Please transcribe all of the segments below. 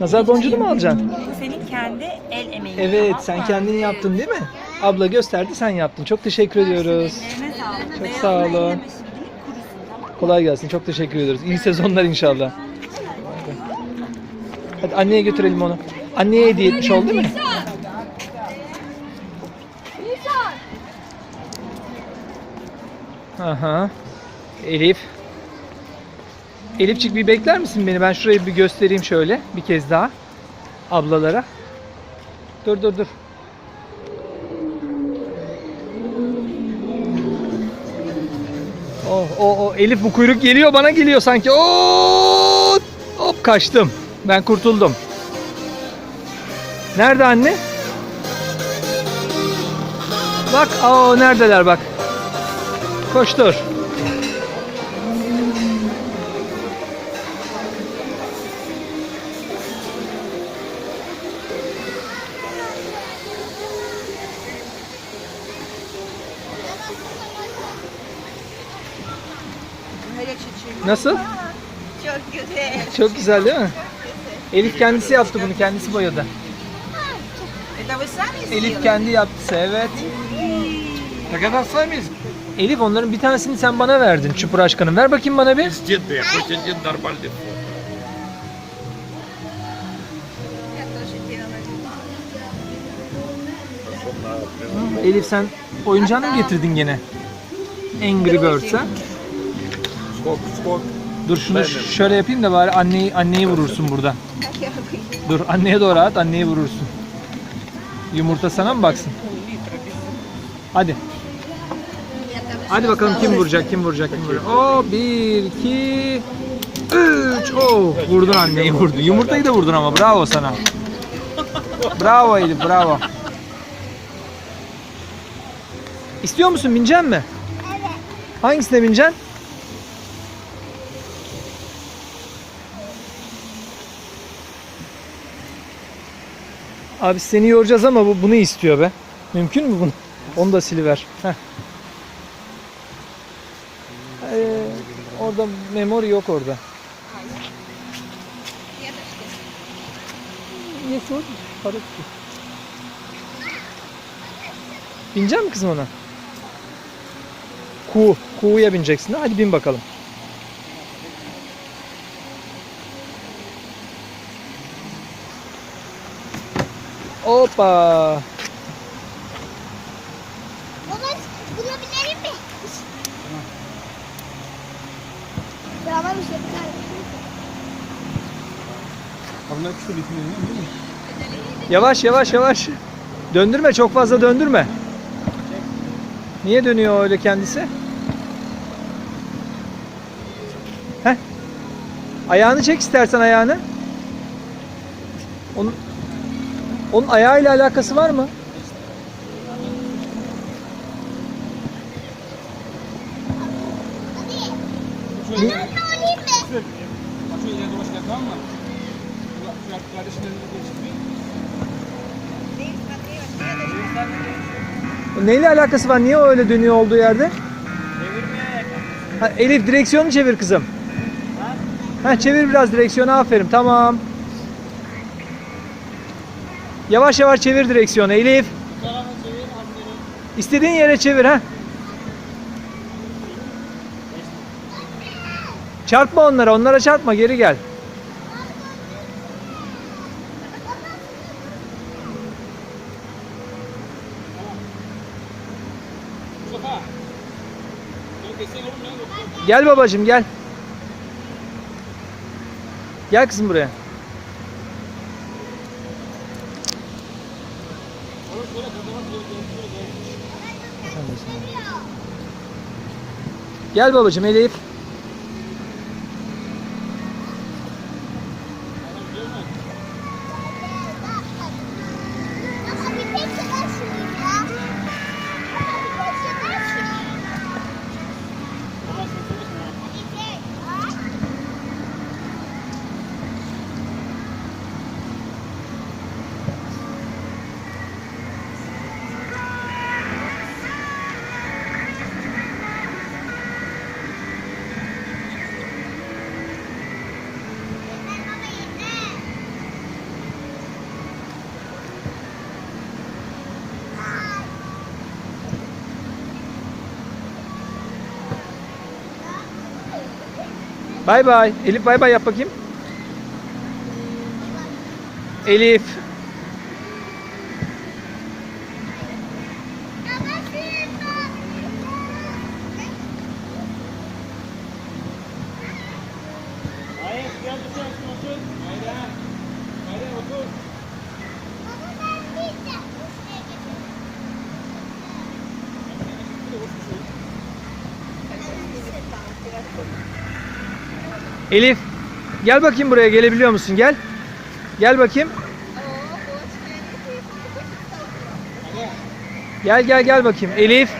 Nazar boncuğu mu alacaksın? Bu senin kendi el emeğin. Evet Tamam sen mı? kendin yaptın değil mi? Abla gösterdi sen yaptın. Çok teşekkür ediyoruz. Ellerine sağlık. Çok sağ olun. Kolay gelsin. Çok teşekkür ediyoruz. İyi sezonlar inşallah. Hadi anneye götürelim onu. Anneye hediye etmiş oldu değil mi? Aha. Elif. Elifçik bir bekler misin beni? Ben şurayı bir göstereyim şöyle bir kez daha ablalara. Dur dur dur. Oh, oh, oh. Elif bu kuyruk geliyor bana geliyor sanki. Oo! Hop kaçtım. Ben kurtuldum. Nerede anne? Bak, o neredeler bak. Koştur. Nasıl? Çok güzel. Çok güzel değil mi? Elif kendisi yaptı bunu, kendisi boyadı. E, da você sabe Elif kendi yaptı, evet. Ne kadar saymayız? Elif onların bir tanesini sen bana verdin çupur aşkının. Ver bakayım bana bir. Стены, хоть один нормальный фон. Я тоже делала. Elif sen oyuncağını mı getirdin gene? Angry Birds'a. Skok skok. Dur şunu ş- şöyle yapayım da bari anneyi anneyi vurursun buradan. Dur anneye doğru at anneyi vurursun. Yumurta sana mı baksın? Hadi. Hadi bakalım kim vuracak kim vuracak kim vuracak. Oo bir iki üç. Oo vurdun anneyi vurdun. Yumurtayı da vurdun ama bravo sana. Bravo Elif bravo. İstiyor musun binecek mi? Evet. Hangisine bineceksin? Abi seni yoracağız ama bu bunu istiyor be. Mümkün mü bunu? Onu da siliver. Heh. Ee, orada memori yok orada. Yes, what? Para tutuyor. Binecek mi kızım ona? Kuğu. Kuğuya bineceksin. Hadi bin bakalım. Hoppa. Baba buna binelim mi? Tamam işte bir tane. Onlar küçük değil mi? Yavaş yavaş yavaş. Döndürme çok fazla döndürme. Niye dönüyor öyle kendisi? Heh. Ayağını çek istersen ayağını. Onun, onun ayağıyla alakası var mı? Ben tamam mı? Şu kardeşin eline geçti. Neyle alakası var? Niye o öyle dönüyor olduğu yerde? Ha, Elif direksiyonu çevir kızım. Ha çevir biraz direksiyonu aferin tamam. Yavaş yavaş çevir direksiyonu Elif. İstediğin yere çevir ha. Çarpma onlara, onlara çarpma, geri gel. Gel babacığım gel. Gel kızım buraya. Gel babacığım Elif. Bay bay. Elif bay bay yap bakayım. Elif. Hayır, gel Elif. Gel bakayım buraya gelebiliyor musun? Gel. Gel bakayım. Gel gel gel bakayım. Elif.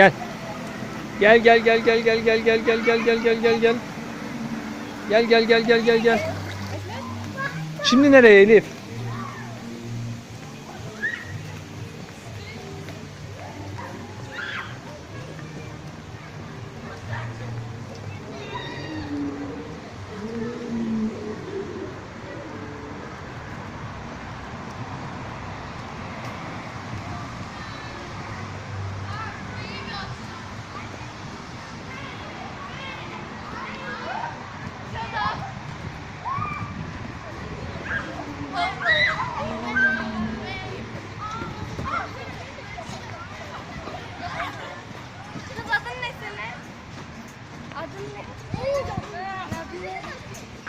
Gel. Gel gel gel gel gel gel gel gel gel gel gel gel gel. Gel gel gel gel gel gel. Şimdi nereye Elif?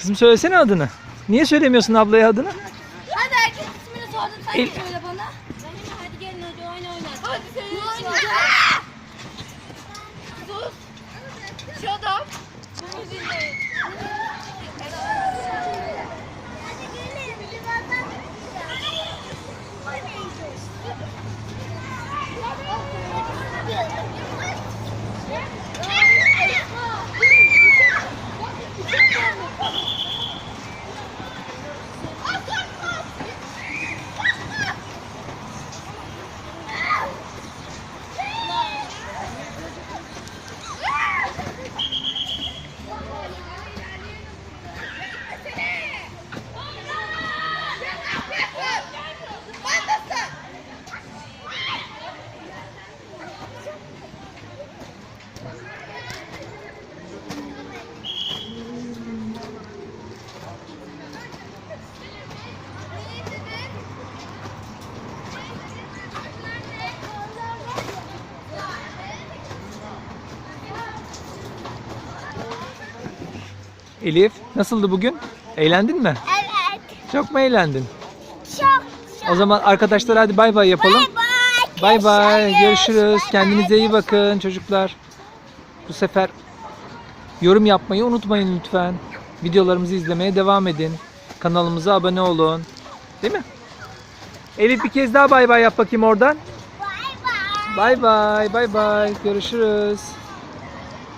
Kızım söylesene adını. Niye söylemiyorsun ablaya adını? Hadi herkes ismini sordu sen El- söyle bana. Hadi gelin hadi oyna oyna. Hadi söyle. Sus. Shut up. Bunu dinleyin. Elif nasıldı bugün? Eğlendin mi? Evet. Çok mu eğlendin? Çok O zaman arkadaşlar hadi bay bay yapalım. Bay Bay bay. Görüşürüz. Bay Kendinize bay. iyi bakın çocuklar. Bu sefer yorum yapmayı unutmayın lütfen. Videolarımızı izlemeye devam edin. Kanalımıza abone olun. Değil mi? Elif bir kez daha bay bay yap bakayım oradan. Bay bay. Bay bay. Bay bay. Görüşürüz.